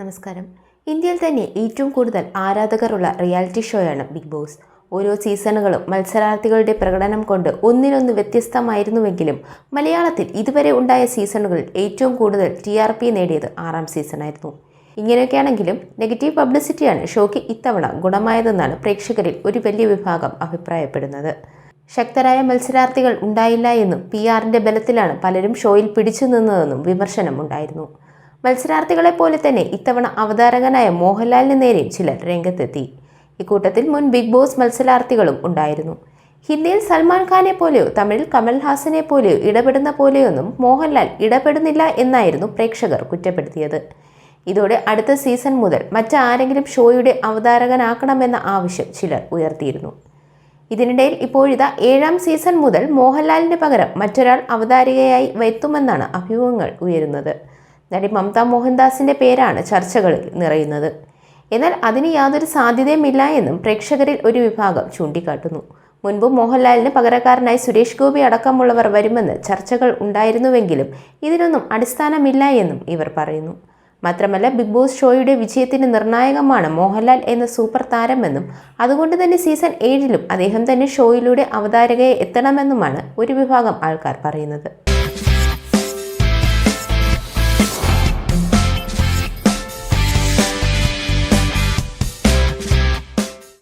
നമസ്കാരം. ഇന്ത്യയിൽ തന്നെ ഏറ്റവും കൂടുതൽ ആരാധകരുള്ള റിയാലിറ്റി ഷോയാണ് ബിഗ് ബോസ്. ഓരോ സീസണുകളും മത്സരാർത്ഥികളുടെ പ്രകടനം കൊണ്ട് ഒന്നിനൊന്ന് വ്യത്യസ്തമായിരുന്നുവെങ്കിലും മലയാളത്തിൽ ഇതുവരെ ഉണ്ടായ സീസണുകളിൽ ഏറ്റവും കൂടുതൽ ടി ആർ പി നേടിയത് ആറാം സീസണായിരുന്നു. ഇങ്ങനെയൊക്കെയാണെങ്കിലും നെഗറ്റീവ് പബ്ലിസിറ്റിയാണ് ഷോയ്ക്ക് ഇത്തവണ ഗുണമായതെന്നാണ് പ്രേക്ഷകരിൽ ഒരു വലിയ വിഭാഗം അഭിപ്രായപ്പെടുന്നത്. ശക്തരായ മത്സരാർത്ഥികൾ ഉണ്ടായില്ല എന്നും പി ആറിന്റെ ബലത്തിലാണ് പലരും ഷോയിൽ പിടിച്ചു നിന്നതെന്നും വിമർശനമുണ്ടായിരുന്നു. മത്സരാർത്ഥികളെ പോലെ തന്നെ ഇത്തവണ അവതാരകനായ മോഹൻലാലിന് നേരെയും ചിലർ രംഗത്തെത്തി. ഇക്കൂട്ടത്തിൽ മുൻ ബിഗ് ബോസ് മത്സരാർത്ഥികളും ഉണ്ടായിരുന്നു. ഹിന്ദിയിൽ സൽമാൻ ഖാനെ പോലെയോ തമിഴിൽ കമൽഹാസനെ പോലെയോ ഇടപെടുന്ന പോലെയൊന്നും മോഹൻലാൽ ഇടപെടുന്നില്ല എന്നായിരുന്നു പ്രേക്ഷകർ കുറ്റപ്പെടുത്തിയത്. ഇതോടെ അടുത്ത സീസൺ മുതൽ മറ്റാരെങ്കിലും ഷോയുടെ അവതാരകനാക്കണമെന്ന ആവശ്യം ചിലർ ഉയർത്തിയിരുന്നു. ഇതിനിടയിൽ ഇപ്പോഴിതാ ഏഴാം സീസൺ മുതൽ മോഹൻലാലിന് പകരം മറ്റൊരാൾ അവതാരികയായി വരുത്തുമെന്നാണ് അഭ്യൂഹങ്ങൾ ഉയരുന്നത്. നടി മമത മോഹൻദാസിന്റെ പേരാണ് ചർച്ചകളിൽ നിറയുന്നത്. എന്നാൽ അതിന് യാതൊരു സാധ്യതയുമില്ല എന്നും പ്രേക്ഷകരിൽ ഒരു വിഭാഗം ചൂണ്ടിക്കാട്ടുന്നു. മുൻപ് മോഹൻലാലിന് പകരക്കാരനായി സുരേഷ് ഗോപി അടക്കമുള്ളവർ വരുമെന്ന് ചർച്ചകൾ ഉണ്ടായിരുന്നുവെങ്കിലും ഇതിനൊന്നും അടിസ്ഥാനമില്ല എന്നും ഇവർ പറയുന്നു. മാത്രമല്ല ബിഗ് ബോസ് ഷോയുടെ വിജയത്തിന് നിർണായകമാണ് മോഹൻലാൽ എന്ന സൂപ്പർ താരമെന്നും അതുകൊണ്ട് തന്നെ സീസൺ ഏഴിലും അദ്ദേഹം തന്നെ ഷോയിലൂടെ അവതാരകയെ എത്തണമെന്നുമാണ് ഒരു വിഭാഗം ആൾക്കാർ പറയുന്നത്.